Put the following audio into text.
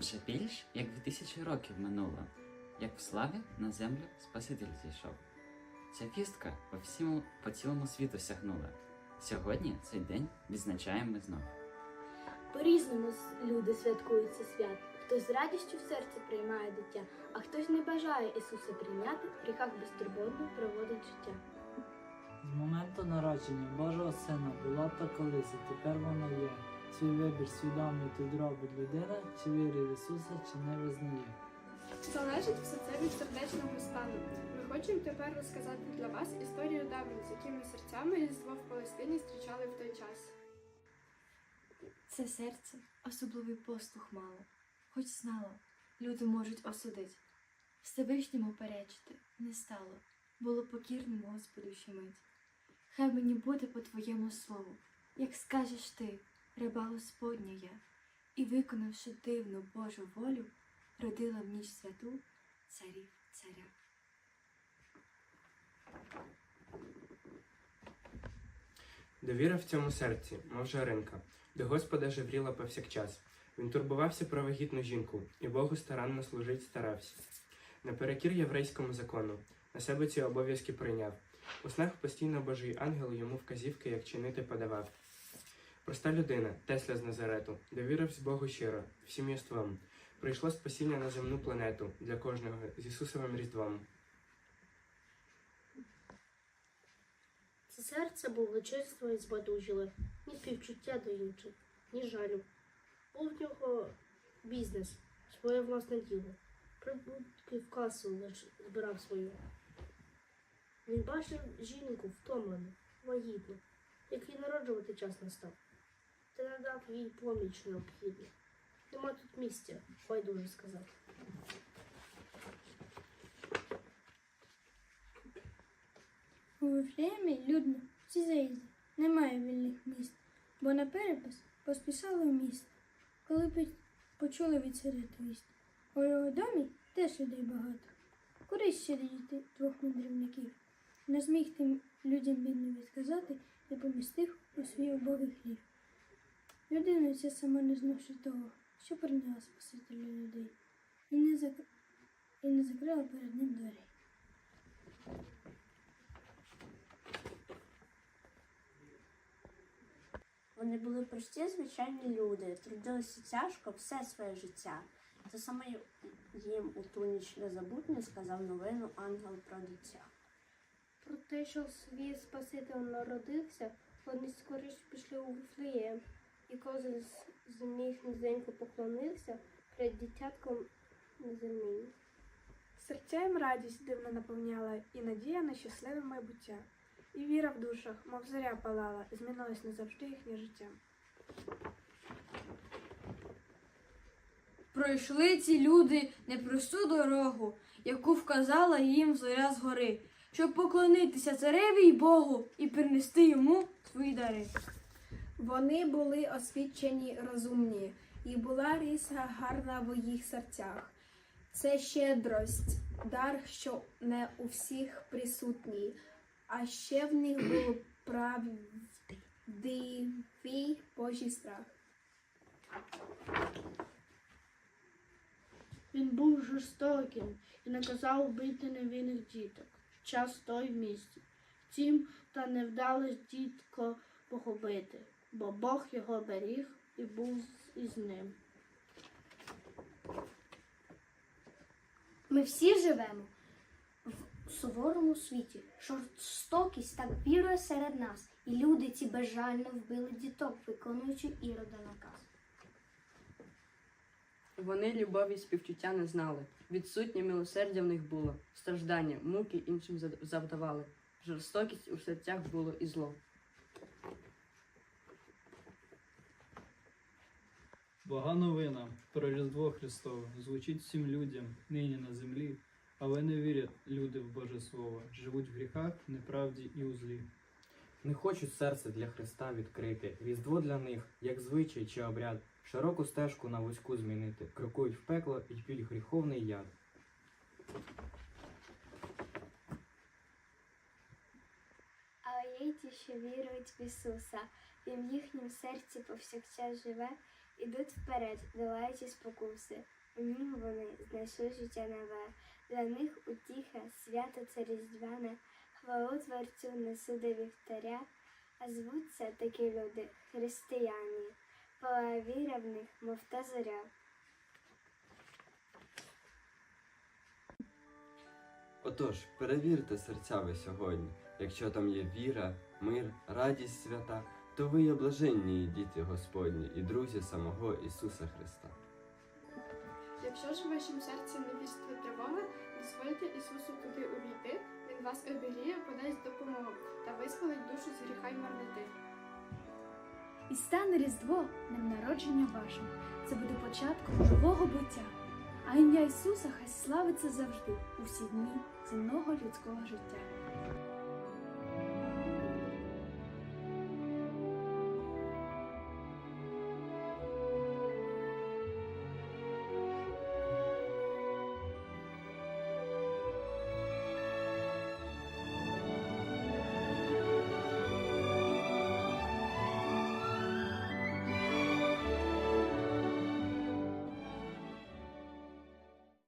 Вже більш як дві тисячі років минуло, як в славі на землю Спаситель зійшов. Ця вістка по всьому по цілому світу сягнула. Сьогодні цей день відзначаємо ми знов. По-різному люди святкують це свято. Хтось з радістю в серці приймає дитя, а хтось не бажає Ісуса прийняти, в гріхах безтурботно проводить життя. З моменту народження Божого Сина була то колись, і тепер вона є. Свій вибір свідомий тут робить людина, чи вірить в Ісуса, чи не визнає. Залежить все це від сердечного стану. Ми хочемо тепер розказати для вас історію давніх, з якими серцями Різдво в Палестині зустрічали в той час. Це серце особливий послух мало, хоч знало, люди можуть осудить. Всевишньому перечити не стало, було покірним Господу ще мить. Хай мені буде по твоєму слову, як скажеш ти, раба Господня я, і виконавши дивну Божу волю, родила в ніч святу царів царя. Довіра в цьому серці, мов жаринка, до Господа жевріла повсякчас. Він турбувався про вагітну жінку, і Богу старанно служить старався. Наперекір єврейському закону, на себе ці обов'язки прийняв. У снах постійно Божий ангел йому вказівки, як чинити подавав. Проста людина, Тесля з Назарету, довірився Богу щиро, всім єством. Прийшло спасіння на земну планету для кожного з Ісусовим Різдвом. Це серце булочинство і збадужиле, ні співчуття до інших, ні жалю. Був в нього бізнес, своє власне діло. Прибутки в касу лиш збирав свою. Він бачив жінку втомлену, вагітну, який народжувати час настав, та надав їй поміч необхідну. Нема тут місця, байдуже сказав. У Вифлеємі людно, всі заїзди, немає вільних місць, бо на перепис поспішали в місто, коли почули від твіст. У його домі теж людей багато. Куди ще діти двох мандрівників? Не зміг тим людям бідно відказати і помістив у свій убогий хлів. Ця сама не знавши того, що прийняла Спасителя людей, і не, зак... і не закрила перед ним двері. Вони були прості, звичайні люди, трудилися тяжко все своє життя. Те саме їм у ту ніч незабутню сказав новину ангел про дитя. Про те, що свій Спаситель народився, вони скоріш пішли у Вифлеєм, і кожен з- них низенько поклонився перед дитятком неземним. Серця їм радість дивно наповняла і надія на щасливе майбуття. І віра в душах, мов зоря палала, і змінилось назавжди їхнє життя. Пройшли ці люди непросту дорогу, яку вказала їм зоря згори, щоб поклонитися цареві й Богу і принести йому свої дари. Вони були освічені розумні, і була риса гарна в їх серцях. Це щедрость, дар, що не у всіх присутній, а ще в них було правдивий Божий страх. Він був жорстоким і наказав убити невинних діток. Час той в місті. Втім, та не вдалось дітко погубити, бо Бог його беріг і був із ним. Ми всі живемо в суворому світі. Жорстокість так вірує серед нас, і люди ці безжально вбили діток, виконуючи ірода наказ. Вони любові й співчуття не знали. Відсутнє милосердя в них було, страждання, муки іншим завдавали. Жорстокість у серцях було і зло. Блага новина про Різдво Христове звучить всім людям нині на землі, але не вірять люди в Боже Слово, живуть в гріхах, неправді і у злі. Не хочуть серце для Христа відкрити, різдво для них, як звичай чи обряд, широку стежку на вузьку змінити, крокують в пекло і п'ють гріховний яд. Але є ті, що вірують в Ісуса, Він в їхнім серці повсякчас живе ідуть вперед, долаючи спокуси. У нім вони знайшли життя нове. Для них утіха, свято це різдвяне, хвалу творцю несу вівтаря, а звуться такі люди християні, палає віра в них, мов та зоря. Отож, перевірте серця ви сьогодні. Якщо там є віра, мир, радість свята, то ви є блаженні і діти Господні, і друзі самого Ісуса Христа. Якщо ж в вашому серці невірство тривога, дозвольте Ісусу туди увійти, Він вас обігріє, подасть допомогу та визволить душу з гріха й марноти. І стане Різдво днем народження вашим. Це буде початком живого буття. А ім'я Ісуса хай славиться завжди у всі дні земного людського життя.